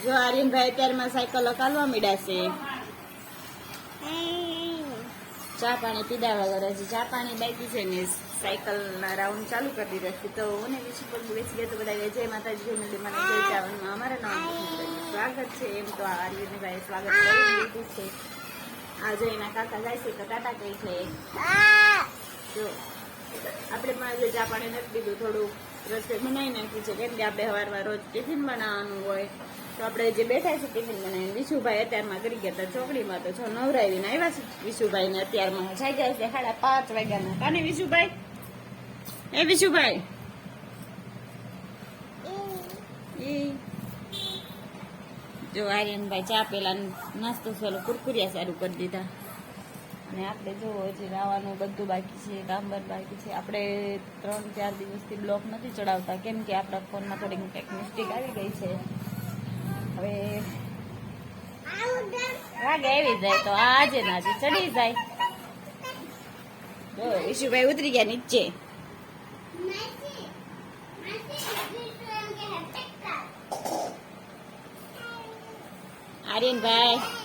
જો આર્યનભાઈ અત્યારમાં સાયકલ કાલવા મીડાશે ચા પાણી પીધા વગર હજી ચા પાણી બાકી છે ને સાયકલના રાઉન્ડ ચાલુ કરી દીધા છે. તો હું ને પણ બેસી ગયા તો બધા જય માતાજી મને જય ચાવનમાં અમારા નામ સ્વાગત છે એમ તો આર્યનભાઈ સ્વાગત કરી દીધું છે. આજે એના કાકા જાય છે તો ટાટા કઈ છે. જો, આપણે પણ આજે ચા પાણી નથી પીધું, થોડું રસોઈ બનાવી નાખી છે. કેમ કે આપણે સવારમાં રોજ ટિફિન બનાવવાનું હોય તો આપણે જે બેઠા છે ટિફિન બનાવીને વિશુભાઈ અત્યારમાં કરી ગયા હતા ચોકડીમાં. તો છો નવરાવીને આવ્યા છે વિશુભાઈને અત્યારમાં જાય જાય છે સાડા પાંચ વાગ્યાના. કાને વિશુભાઈ? એ વિશુભાઈ? ઈ. જો આર્યનભાઈ ચા પેલા નાસ્તો પેલો કુરકુરિયા સારું કરી દીધા. અને આપણે જો હજી રાવાનું બધું બાકી છે, કામ બર બાકી છે, આપણે ત્રણ ચાર દિવસથી બ્લોક નથી ચડાવતા. કેમ કે આપણા ફોનમાં થોડીક કંઈક મિસ્ટેક આવી ગઈ છે. હવે વાગે આવી જાય તો આજે ના આજે ચડી જાય. જો ઈશુભાઈ ઉતરી ગયા નીચે. આર્યનભાઈ.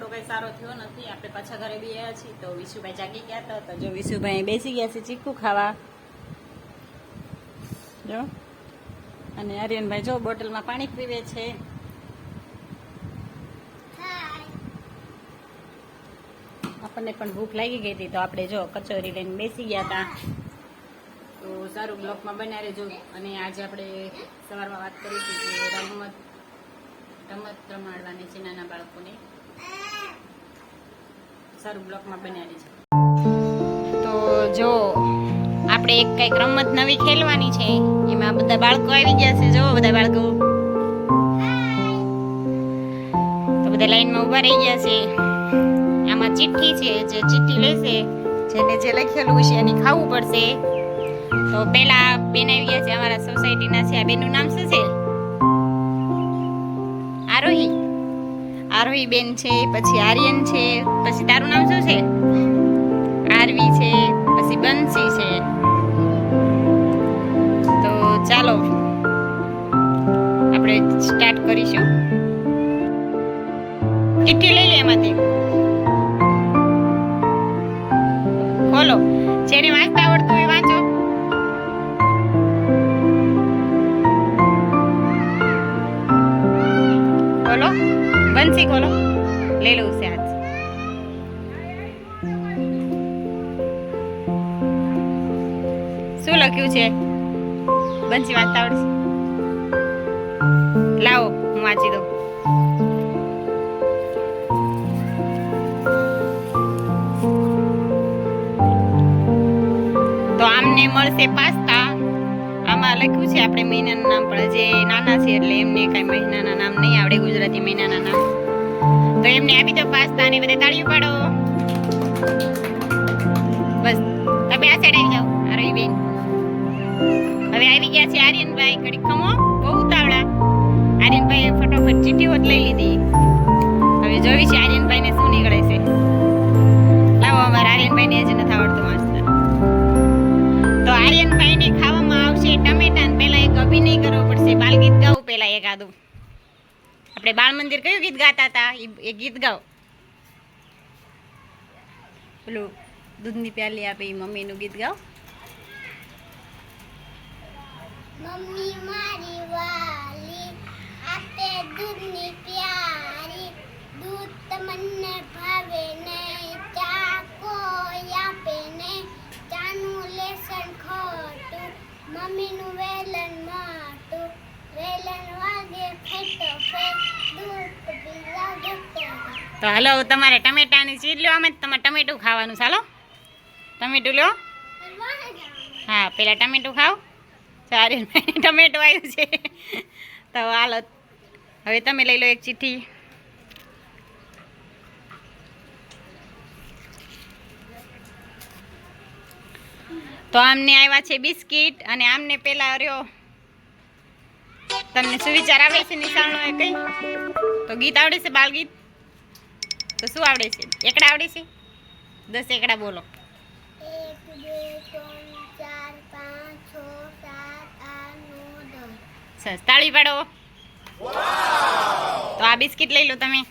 આપણો કઈ સારો થયો નથી. આપણે પાછા ઘરે બી છીએ તો વિશુભાઈ જાગી ગયા હતા. તો જો વિશુભાઈ બેસી ગયા છે ચીકુ ખાવા. જો. અને આર્યનભાઈ જો બોટલમાં પાણી પીવે છે. આપણને પણ ભૂખ લાગી ગઈ હતી તો આપણે જો કચોરી લઈને બેસી ગયા હતા. તો સારું બ્લોકમાં બન્યા રહેજો અને આજે આપણે સવારમાં વાત કરીશું કે રમત રમત રમાડવાની છે નાના બાળકોને. સારું બ્લોકમાં બનાવી છે. તો જો, આપણે એક કંઈક રમત નવી ખેલવાની છે. એમાં બધા બાળકો આવી ગયા છે. જો બધા બાળકો. તો બધા લાઈનમાં ઊભા રહી ગયા છે. આમાં ચિઠ્ઠી છે, જે ચિઠ્ઠી લેશે, જેને જે લખેલું છે એને ખાવું પડશે. તો પેલા બેન આવી ગયા છે, અમારા સોસાયટીના છે. આ બેનનું નામ શું છે? આરોહી બેન છે, પછી આર્યન છે, પછી તારું નામ શું છે? આરવી છે, પછી બંસી છે. તો ચાલો, આપણે સ્ટાર્ટ કરીશું. ચિઠ્ઠી લઈ લે એમાંથી. ખોલો. જેને વાંચતા આવડતું હોય વાંચો. ખોલો. બંસી ખોલો લઈ લઉં છે આજ શું લખ્યું છે? બંસી વાંચતા આવડશે. લાવો, હું વાંચી દઉં. તો આમને મળશે પાસ્તા. આમાં લખ્યું છે આપણે મહિનાનું નામ, પણ જે નાના છે એટલે એમને કઈ મહિનાના નામ નહીં આવડે, ગુજરાતી મહિનાના નામ. તો એમને આપી દો પાસ્તા ને બધે તાળીઓ પાડો. બસ, તમે આ સાઈડ આવી જાઓ. આરવી બેન. હવે આવી ગયા છે આર્યનભાઈ ઘડી ખમો. બહુ ઉતાવળા. આર્યનભાઈ ફટોફટ ચીઠી હોત લઈ લીધી. હવે જોવી છે આર્યનભાઈ ને શું નીકળે છે. લાવો અમારા આર્યનભાઈ ને હજી નથી અભિનય કરવો પડશે. બાલ ગીત ગાવું પહેલાં એકાદું આપણે બાળ મંદિર કયું ગીત ગાતા હતા? એ ગીત ગાઓ. પેલું દૂધની પ્યાલી આપે એ મમ્મીનું ગીત ગાઓ. મમ્મી મારી વાલી આપે દૂધની તો હાલો, તમારે ટમેટાની ચીજ લેવામાં તમારે ટમેટું ખાવાનું ચાલો ટમેટું લો હા, પેલા ટમેટું ખાઓ. સારી ટમેટું આવ્યું છે. તો હાલો, હવે તમે લઈ લો એક ચિઠ્ઠી તો આમને આવ્યા છે બિસ્કિટ અને આમને પેલા રહ્યો. તમને સુવિચાર આવે છે નિશાળનો એ કઈ? તો ગીત આવડે છે બાલ ગીત તો શું આવડે છે? એકડા આવડે છે? દસ એકડા બોલો. એક બે ત્રણ ચાર પાંચ છ સાત આઠ નવ દસ. સરસ. તાળી પાડો. તો આ બિસ્કિટ લઈ લો તમે.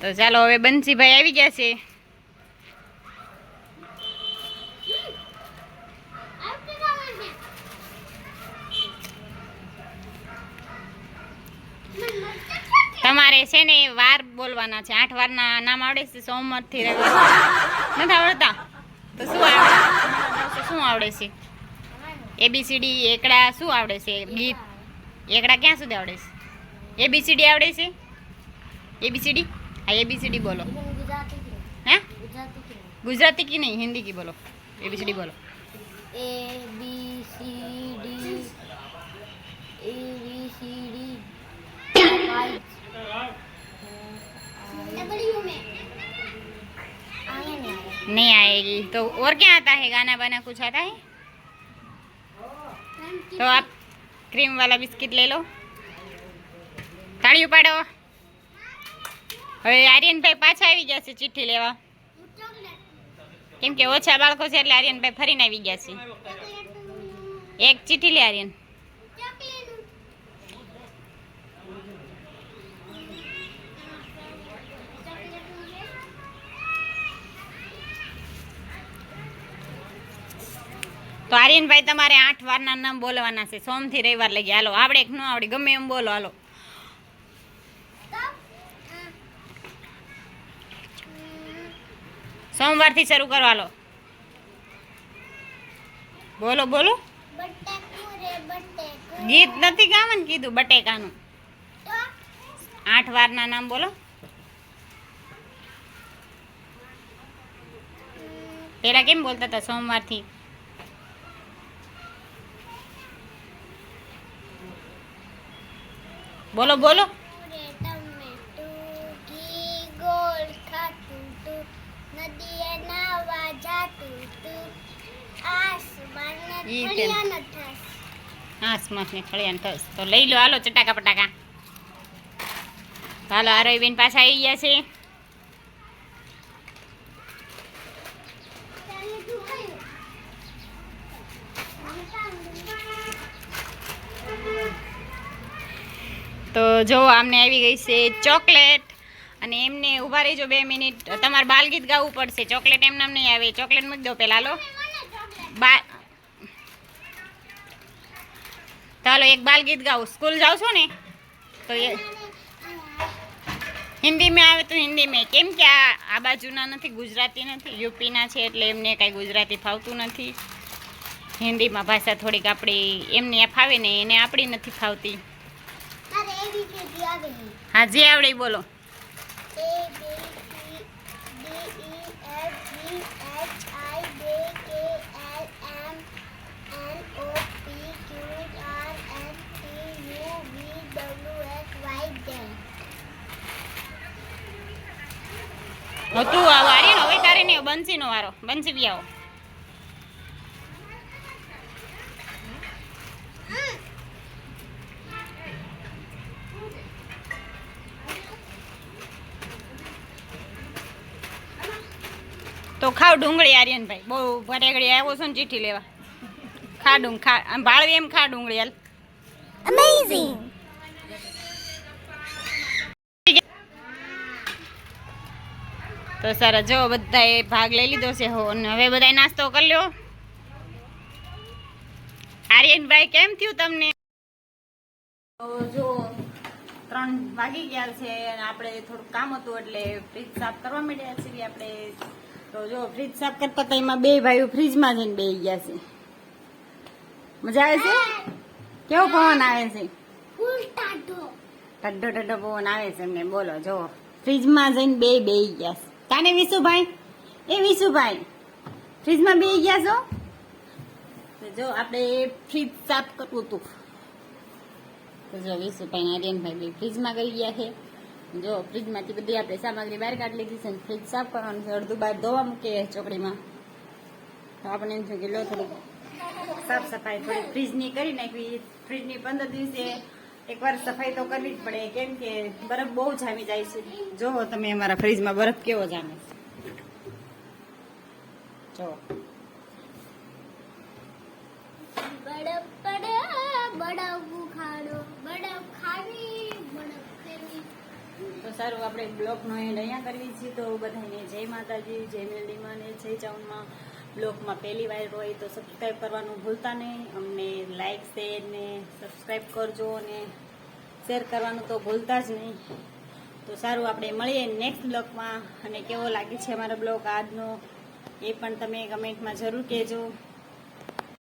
તો ચાલો હવે બંસીભાઈ આવી ગયા છે. તમારે છે ને વાર બોલવાના છે. આઠ વારના નામ આવડે છે સોમવારથી રવિવાર. નથી આવડતા? તો શું આવડે? શું આવડે છે? એબીસીડી એકડા શું આવડે છે? ગીત? એકડા ક્યાં સુધી આવડે છે? એબીસીડી આવડે છે? એબીસીડી હા એબીસીડી બોલો. હે? ગુજરાતી કી નહીં? હિન્દી કી બોલો. એબીસીડી બોલો. એ तो और क्या आता है गाना बाना कुछ आता है तो आप क्रीम वाला बिस्किट ले लो તાળી ઉપાડો હવે આર્યનભાઈ પાછા આવી ગયા છે ચિઠ્ઠી લેવા કેમ કે ઓછા બાળકો છે એટલે આર્યનભાઈ ફરીને આવી ગયા છે એક ચિઠ્ઠી લે આર્યન તો આર્યનભાઈ તમારે આઠ વારના નામ બોલવાના છે. સોમથી રવિવાર લગી. હાલો, આવડે કે ન આવડે, ગમે એમ બોલો. હાલો. સોમવારથી શરૂ કરો. હાલો. બોલો બોલો. ગીત નથી ગાવાનું કીધું, બટેકાનું. આઠ વારના નામ બોલો. પેલા કેમ બોલતા હતા સોમવારથી બોલો બોલો રે ટમેટુ ઘી ગોળ ખાતું તું નદીએ નાવા જાતું તું આસમાને ઈ કેમ? ફળિયા ન થાસ હા બોલો. ને ફળિયાને થસ તો લઈ લો હાલો ચટાકા પટાકા. હાલો આરોહીબેન પાછા આવી ગયા છે ચાલે તું કયું તો જો આમને આવી ગઈ છે ચોકલેટ. અને એમને ઊભા રહીજો બે મિનિટ. તમારે બાલગીત ગાવું પડશે. ચોકલેટ એમ નહીં આવે. ચોકલેટ મૂકી દો પહેલાં લો બા ચાલો એક બાલગીત ગાવું. સ્કૂલ જાઉં છો ને? તો એ હિન્દી મેં આવે તો હિન્દી મેં કેમ કે આ આ બાજુના નથી, ગુજરાતી નથી. યુપીના છે એટલે એમને કાંઈ ગુજરાતી ફાવતું નથી. હિન્દીમાં ભાષા થોડીક આપણી એમને ફાવે ને, એને આપણી નથી ફાવતી. હી, જે આવડે બોલો. W X Y Z હવે તારે નહીં બંસીનો વારો. બંસી બી આવો તો ખાવ ડુંગળી આર્યનભાઈ. બહુ ભરેગડી આવ્યો છો ને ચીઠી લેવા. ખા ડુંગ ખા આમ ભાળવી એમ ખા ડુંગળી હાલ. અમેઝિંગ તો સારા જો બધાએ ભાગ લઈ લીધો છે હો અને હવે બધાએ નાસ્તો કરી લ્યો. આર્યનભાઈ કેમ થયું તમને? જો ત્રણ વાગી ગયા છે અને આપણે થોડુંક કામ હતું એટલે ફ્રીજ સાફ કરવા માંડ્યા છીએ. આપણે તો જો ફ્રીજ સાફ કરતા હતા એમાં બે ભાઈઓ ફ્રીજમાં જઈને બે ગયા છે. મજા આવે છે? કેવો પવન આવે છે? ઠડ્ડો ઠડ્ડો પવન આવે છે એમને. બોલો જો ફ્રીજમાં જઈને બે બે ગયા છે. કાને વિશુભાઈ? એ વિશુભાઈ ફ્રીજમાં બે ગયા છો? તો જો આપણે ફ્રીજ સાફ કરવું હતું. તો જો વિશુભાઈ ને આર્યનભાઈ ફ્રીજમાં ગઈ ગયા છે. જો ફ્રીજમાંથી બધી આપણે સામગ્રી બહાર કાઢી લીધી છે ફ્રીજ સાફ કરવાનું છે. અડધું બહાર ધોવા મૂકીએ ચોકડીમાં તો આપણે એમ થયું કે લો થોડુંક સાફ સફાઈ થોડી ફ્રીજની કરી નાખવી. ફ્રીજની પંદર દિવસે એકવાર સફાઈ તો કરવી જ પડે. કેમ કે બરફ બહુ જામી જાય છે. જોવો તમે અમારા ફ્રીજમાં બરફ કેવો જામે છે. જો. બરફ પડે, બરફ ખાડો બરફ ખાવી. તો સારું, આપણે બ્લોગનો એન્ડ અહીંયા કરવી છીએ. તો બધાને જય માતાજી, જય મેલડીમાં અને જય ચાઉનમાં. બ્લોગમાં પહેલી વાર હોય તો સબસ્ક્રાઈબ કરવાનું ભૂલતા નહીં. અમને લાઈક શેર ને સબસ્ક્રાઈબ કરજો અને શેર કરવાનું તો ભૂલતા જ નહીં. તો સારું, આપણે મળીએ નેક્સ્ટ બ્લોગમાં અને કેવો લાગે છે અમારો બ્લોગ આજનો? એ પણ તમે કમેન્ટમાં જરૂર કહેજો.